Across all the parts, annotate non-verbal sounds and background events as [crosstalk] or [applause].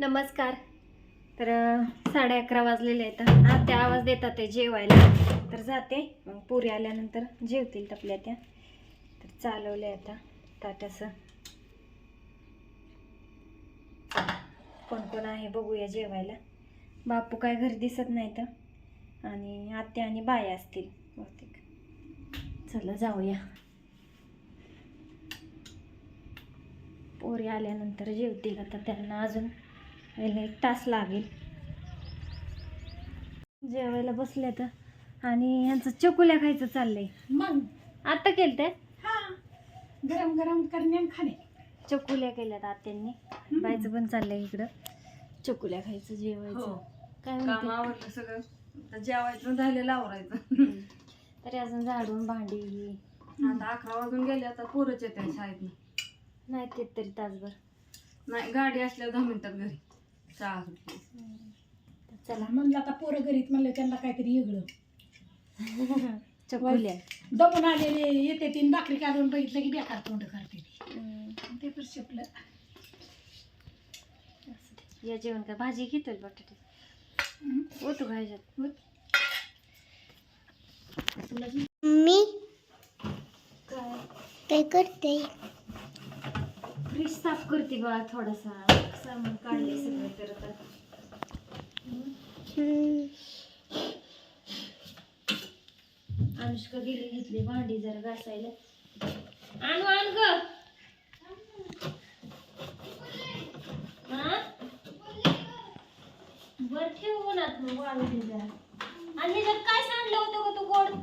नमस्कार. तर साडे अकरा वाजलेले आहेत. आत्या आवाज देतात ते जेवायला. तर जाते. मग पुरी आल्यानंतर जेवतील तपल्या त्या. तर चालवले आता ताटसं कोण कोण आहे बघूया जेवायला. बापू काय घरी दिसत नाही तर आणि आत्या आणि बाया असतील बहुतेक. चला जाऊया. पोरी आल्यानंतर जेवतील आता त्यांना अजून. यायला एक तास लागेल. जेवायला बसले तर. आणि यांचं चकुल्या खायचं चाललंय. मग? आता केलं ते हा. गरम गरम करणे आणि खाणे. चकुल्या केल्यात आत्यांनी. बायचं पण चाललंय इकडं. चकुल्या खायचं जेवायचं. हो. काय म्हणते? आवडलं सगळं. आता जेवायचं राहिलेलं आवरायचं हम्म. तरी अजून झाडून भांडी ही. आता अकरा वाजून गेले आता पोरच येते शाळेत नाही ते तरी तासभर. नाही गाडी असल्यावर दहा मिनिटात घरी. चला म्हणलं आता पोरं घरीत म्हणलं त्यांना काहीतरी वेगळं. [laughs] चकुल्या दमून आलेले येते तीन भाकरी काढून बघितलं की बेकार तोंड करते. ती. हम्म. ते पण शिपलं. या जेवण काय भाजी घेतोय बटाटे. ओ तू घ्यायच्यात तुला जी- मी काय? काय करते? फ्रीज साफ़ करते बा थोडासा. सामान काढले सगळे. अनुष्का गेली घेतली भांडी जरा घासायला. आणू आण ग. हा? बर ठेवू ना तू वाळू जरा. आणि ह्याच्यात काय सांडलं होतं ग तू गोड?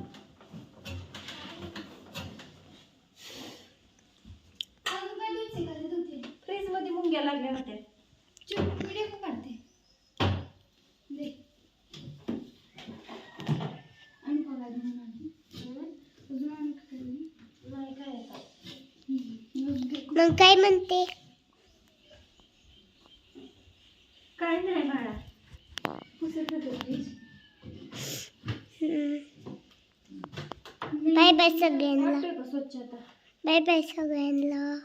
फ्रीजमध्ये मुंग्या लागल्या होत्या नाही काय आता. मग काय म्हणते? काय नाही बाळा. पुसत. बाय बाय सगळ्यांना. वाटतोय का स्वच्छ आता? बाय बाय सगळ्यांना.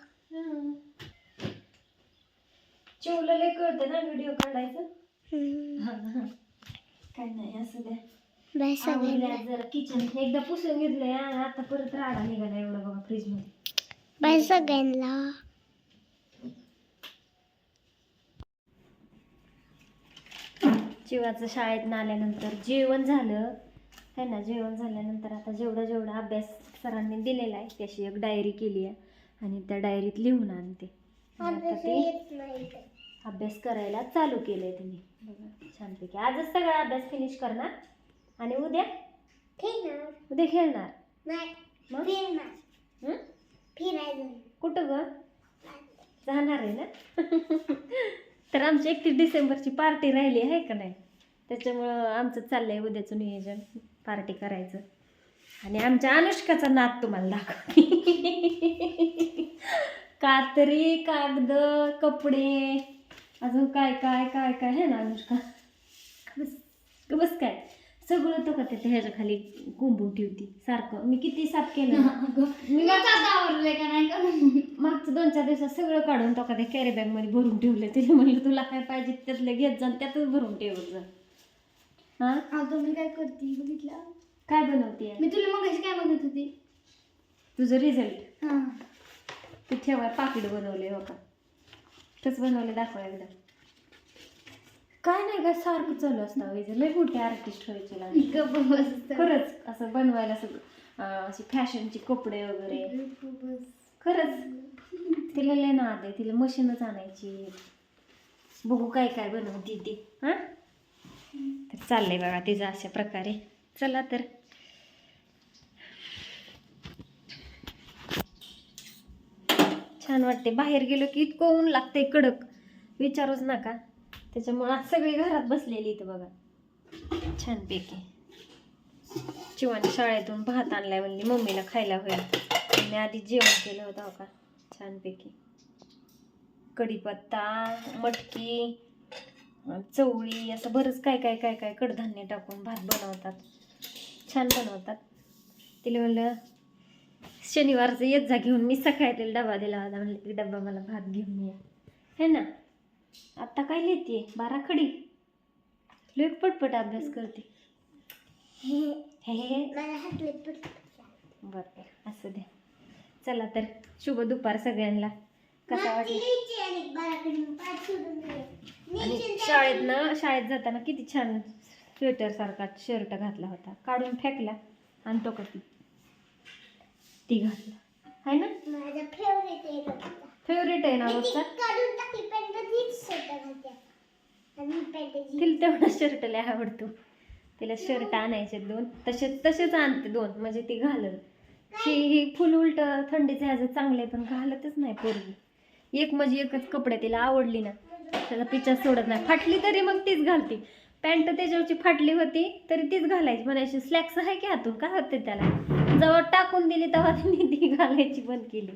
चिवलं लय कळतं ना व्हिडिओ काढायचं. काय नाही असं द्या. बाय सगळ्यांना. जरा किचन एकदा पुसून घेतलंय आता परत राडा निघाला एवढा बघा फ्रीजमध्ये. बाय सगळ्यांना चिवाचं शाळेत आल्यानंतर जेवण झालं. है ना जेवण झाल्यानंतर आता जेवढा जेवढा अभ्यास सरांनी दिलेला आहे त्याची एक डायरी केली आहे आणि त्या डायरीत लिहून आणते. आणि आता ते अभ्यास करायला चालू केलंय तुम्ही बघा छानपैकी. आजच सगळा अभ्यास फिनिश करणार? आणि उद्या? उद्या खेळणार? मग? कुठं ग? जाणार आहे ना? [laughs] तर आमची एकतीस डिसेंबरची पार्टी राहिली आहे का नाही? त्याच्यामुळं आमचं चाललंय उद्याचं नियोजन पार्टी करायचं. आणि आमच्या अनुष्काचा नाद तुम्हाला दाखवते. [laughs] कातरी कागद कपडे. अजून काय काय काय काय आहे ना अनुष्का? बस बस काय? सगळं तो का ते ह्याच्या खाली कोंबून ठेवती? सारखं. मी किती साफ केलं? [laughs] ना. मी [laughs] मागचं दोन चार दिवसात सगळं काढून तो का ते कॅरी बॅगमध्ये भरून ठेवलं तिला म्हणलं तुला काय पाहिजे? त्यातलं घेत जा आणि त्यातच भरून ठेवत जा. हा? मी काय करते बघितलं? काय बनवते मी तुला मग काय म्हणत होती? तुझं रिझल्ट हा. ते ठेवाय पाकिट बनवले हो का? कसं बनवले दाखवा एकदा. काय नाही काय सारखं चालू असतं लय मोठे आर्टिस्ट व्हायचे लागले. खरंच असं बनवायला सगळं अशी फॅशनचे कपडे वगैरे. खरंच. तिला लय नाद आहे तिला मशीनच आणायची. बघू काय काय बनवते ती. हां? तर चाललंय बघा तिचं अशा प्रकारे. चला तर. छान वाटते बाहेर गेलो की इतकं ऊन लागतंय कडक. विचारूच नका. त्याच्यामुळं आज सगळी घरात बसलेली इथं बघा. छानपैकी. चिवाने शाळेतून भात आणलाय म्हणली मम्मीला खायला होईल. मी आधी जेवण केलं होतं हो का? छानपैकी. कढीपत्ता मटकी चवळी असं बरंच काय काय काय काय कडधान्य टाकून भात बनवतात. छान बनवतात. तिला म्हणलं शनिवारचं येत जा घेऊन मी सकाळी तिला डबा दिला होता. म्हणलं की डबा मला भात घेऊन ये. है ना? आता काय लिहिते बारा खडी. लय पटपट अभ्यास करते. हे हे बरं असं द्या चला तर शुभ दुपार सगळ्यांना. कसा वाटला? शाळेतनं शाळेत जाताना किती छान स्वेटर सारखा शर्ट घातला होता. काढून फेकला आणि तो कधी? ती घातला. आहे ना? माझा फेवरेट. फेवरेट आहे ना रोजचा? तिला तेवढा शर्ट लय आवडतो. तिला शर्ट आणायचे दोन. तसेच तसेच आणते दोन. म्हणजे ती घालत. ही ही फुल उलट थंडीचे ह्याचं चांगले पण घालतच नाही पोरगी. एक म्हणजे एकच कपडे तिला आवडली ना. त्याचा पिच्चा सोडत नाही. फाटली तरी मग तीच घालती. पॅन्ट त्याच्यावरची फाटली होती तरी तीच घालायची. म्हणायची स्लॅक्स आहे की हातून काय होते त्याला? जेव्हा टाकून दिली तेव्हा तिने ती घालायची बंद केली.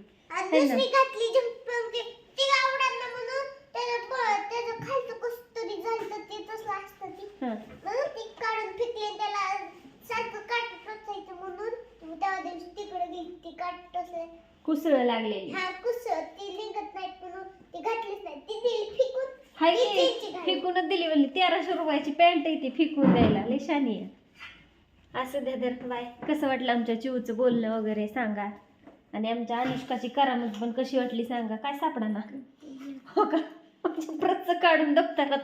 कुसळ लागलेली. हा ती निघत नाही म्हणून ती घातलीच नाही. ती दिली फेकून. हाय. फेकूनच दिली म्हणली. तेराशे रुपयाची पॅन्ट आहे ती फेकून द्यायला. लय शानी असं द्या तर बाय. कसं वाटलं आमच्या चिवचं बोलणं वगैरे सांगा. आणि आमच्या अनुष्काची करामत पण कशी वाटली सांगा? काय सापडा ना हो का? प्रतचं काढून दप्तरात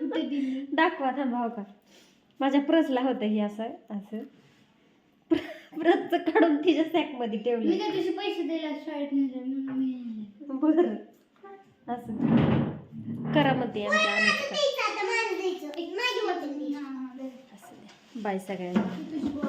ती दिली? दाखवा थांबा हो का? माझ्या प्रसला होतं हे असं असं. प्रतचं काढून तिच्या सॅकमध्ये ठेवलं. पैसे दिला शाळेत नेले म्हणून मी नेले. बरं. असं. करामती आमच्या अनुष्का. असं बाय सगळ्यांना.